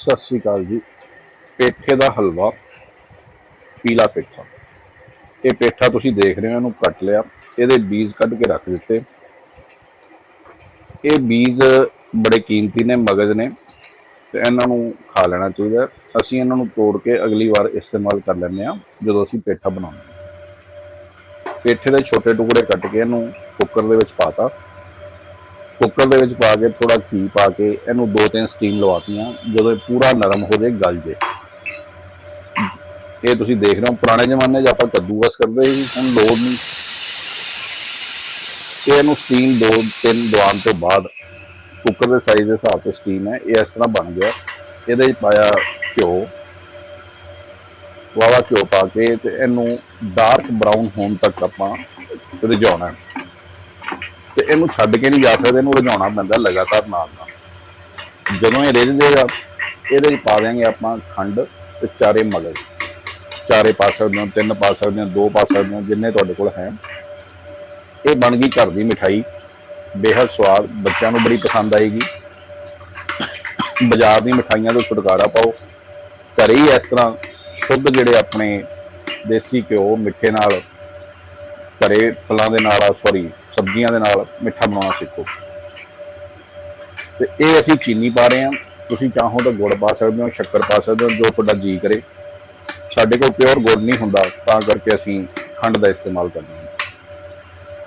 ਸਤਿ ਸ੍ਰੀ ਅਕਾਲ ਜੀ। ਪੇਠੇ ਦਾ ਹਲਵਾ, ਪੀਲਾ ਪੇਠਾ। ਇਹ ਪੇਠਾ ਤੁਸੀਂ ਦੇਖ ਰਹੇ ਹੋ, ਇਹਨੂੰ ਕੱਟ ਲਿਆ। ਇਹਦੇ ਬੀਜ ਕੱਢ ਕੇ ਰੱਖ ਦਿੱਤੇ। ਇਹ ਬੀਜ ਬੜੇ ਕੀਮਤੀ ਨੇ, ਮਗਜ਼ ਨੇ, ਤੇ ਇਹਨਾਂ ਨੂੰ ਖਾ ਲੈਣਾ ਚਾਹੀਦਾ। ਅਸੀਂ ਇਹਨਾਂ ਨੂੰ ਤੋੜ ਕੇ ਅਗਲੀ ਵਾਰ ਇਸਤੇਮਾਲ ਕਰ ਲੈਂਦੇ ਆ ਜਦੋਂ ਅਸੀਂ ਪੇਠਾ ਬਣਾਉਂਦੇ ਪੇਠੇ ਦੇ ਛੋਟੇ ਟੁਕੜੇ ਕੱਟ ਕੇ ਇਹਨੂੰ ਕੁੱਕਰ ਦੇ ਵਿੱਚ ਪਾਤਾ ਕੁੱਕਰ ਦੇ ਵਿੱਚ ਪਾ ਕੇ ਥੋੜਾ ਘੀ ਪਾ ਕੇ ਇਹਨੂੰ ਦੋ ਤਿੰਨ ਸਟੀਮ ਲਵਾਤੀਆਂ, ਜਦੋਂ ਇਹ ਪੂਰਾ ਨਰਮ ਹੋ ਜਾਏ, ਗਲ ਜੇ ਇਹ ਤੁਸੀਂ ਦੇਖ ਰਹੇ ਹੋ, ਪੁਰਾਣੇ ਜ਼ਮਾਨੇ 'ਚ ਆਪਾਂ ਕੱਦੂਕਸ ਕਰਦੇ ਸੀ, ਹੁਣ ਲੋੜ ਨਹੀਂ। ਤੇ ਇਹਨੂੰ ਸਟੀਮ ਦੋ ਤਿੰਨ ਦਵਾਨ ਤੋਂ ਬਾਅਦ ਕੁੱਕਰ ਦੇ ਸਾਈਜ਼ ਦੇ ਹਿਸਾਬ ਤੇ ਸਟੀਮ ਹੈ, ਇਹ ਇਸ ਤਰ੍ਹਾਂ ਬਣ ਗਿਆ। ਇਹਦੇ ਵਿੱਚ ਪਾਇਆ ਘਿਓ ਵਾਵਾ ਘਿਓ ਪਾ ਕੇ ਤੇ ਇਹਨੂੰ ਡਾਰਕ ਬਰਾਊਨ ਹੋਣ ਤੱਕ ਆਪਾਂ ਰਿਝਾਉਣਾ ਹੈ। ਤੇ ਇਹਨੂੰ ਛੱਡ ਕੇ ਨਹੀਂ ਜਾ ਸਕਦੇ, ਇਹਨੂੰ ਰਝਾਉਣਾ ਪੈਂਦਾ ਲਗਾਤਾਰ ਨਾਲ ਨਾਲ। ਜਦੋਂ ਇਹ ਰਿਝ ਜਾਏਗਾ ਇਹਦੇ ਵਿੱਚ ਪਾ ਦਿਆਂਗੇ ਆਪਾਂ ਖੰਡ ਤੇ ਚਾਰੇ ਮਗਜ਼ ਚਾਰੇ ਪਾ ਸਕਦੇ ਹੋ ਤਿੰਨ ਪਾ ਸਕਦੇ ਹੋ ਦੋ ਪਾ ਸਕਦੇ ਹੋ ਜਿੰਨੇ ਤੁਹਾਡੇ ਕੋਲ ਹੈ। ਇਹ ਬਣ ਗਈ ਘਰ ਦੀ ਮਿਠਾਈ। ਬੇहद ਸਵਾਦ, ਬੱਚਿਆਂ ਨੂੰ ਬੜੀ ਪਸੰਦ ਆਏਗੀ। ਬਾਜ਼ਾਰ ਦੀ ਮਿਠਾਈਆਂ ਤੋਂ ਛੁਟਕਾਰਾ ਪਾਓ। ਘਰੇ ਹੀ ਇਸ ਤਰ੍ਹਾਂ ਸ਼ੁੱਧ ਜਿਹੜੇ ਆਪਣੇ ਦੇਸੀ ਘਿਓ, ਮਿੱਠੇ ਨਾਲ, ਘਰੇ ਫਲਾਂ ਦੇ ਨਾਲ ਸੌਰੀ ਸਬਜ਼ੀਆਂ ਦੇ ਨਾਲ ਮਿੱਠਾ ਬਣਾਉਣਾ ਸਿੱਖੋ। ਤੇ ਇਹ ਅਸੀਂ ਚੀਨੀ ਪਾ ਰਹੇ ਹਾਂ। ਤੁਸੀਂ ਚਾਹੋ ਤਾਂ ਗੁੜ ਪਾ ਸਕਦੇ ਹੋ, ਸ਼ੱਕਰ ਪਾ ਸਕਦੇ ਹੋ, ਜੋ ਤੁਹਾਡਾ ਜੀ ਕਰੇ। ਸਾਡੇ ਕੋਲ ਪਿਓਰ ਗੁੜ ਨਹੀਂ ਹੁੰਦਾ, ਤਾਂ ਕਰਕੇ ਅਸੀਂ ਖੰਡ ਦਾ ਇਸਤੇਮਾਲ ਕਰਦੇ ਹਾਂ।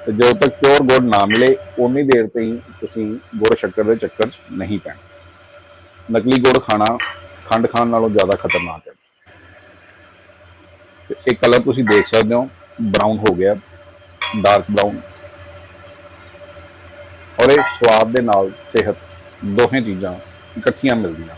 ਤੇ ਜਦੋਂ ਤੱਕ ਪਿਓਰ ਗੁੜ ਨਾ ਮਿਲੇ, ਉਨੀ ਦੇਰ ਤਾਈਂ ਤੁਸੀਂ ਗੁੜ, ਸ਼ੱਕਰ ਦੇ ਚੱਕਰ 'ਚ ਨਹੀਂ ਪੈਣਾ। ਨਕਲੀ ਗੁੜ ਖਾਣਾ ਖੰਡ ਖਾਣ ਨਾਲੋਂ ਜ਼ਿਆਦਾ ਖਤਰਨਾਕ ਹੈ। ਤੇ ਇਹ ਕਲਰ ਤੁਸੀਂ ਦੇਖ ਸਕਦੇ ਹੋ ਬਰਾਊਨ ਹੋ ਗਿਆ ਡਾਰਕ ਬਰਾਊਨ ਔਰ ਇਹ ਸਵਾਦ ਦੇ ਨਾਲ ਸਿਹਤ ਦੋਹੇ ਚੀਜ਼ਾਂ ਇਕੱਠੀਆਂ ਮਿਲਦੀਆਂ।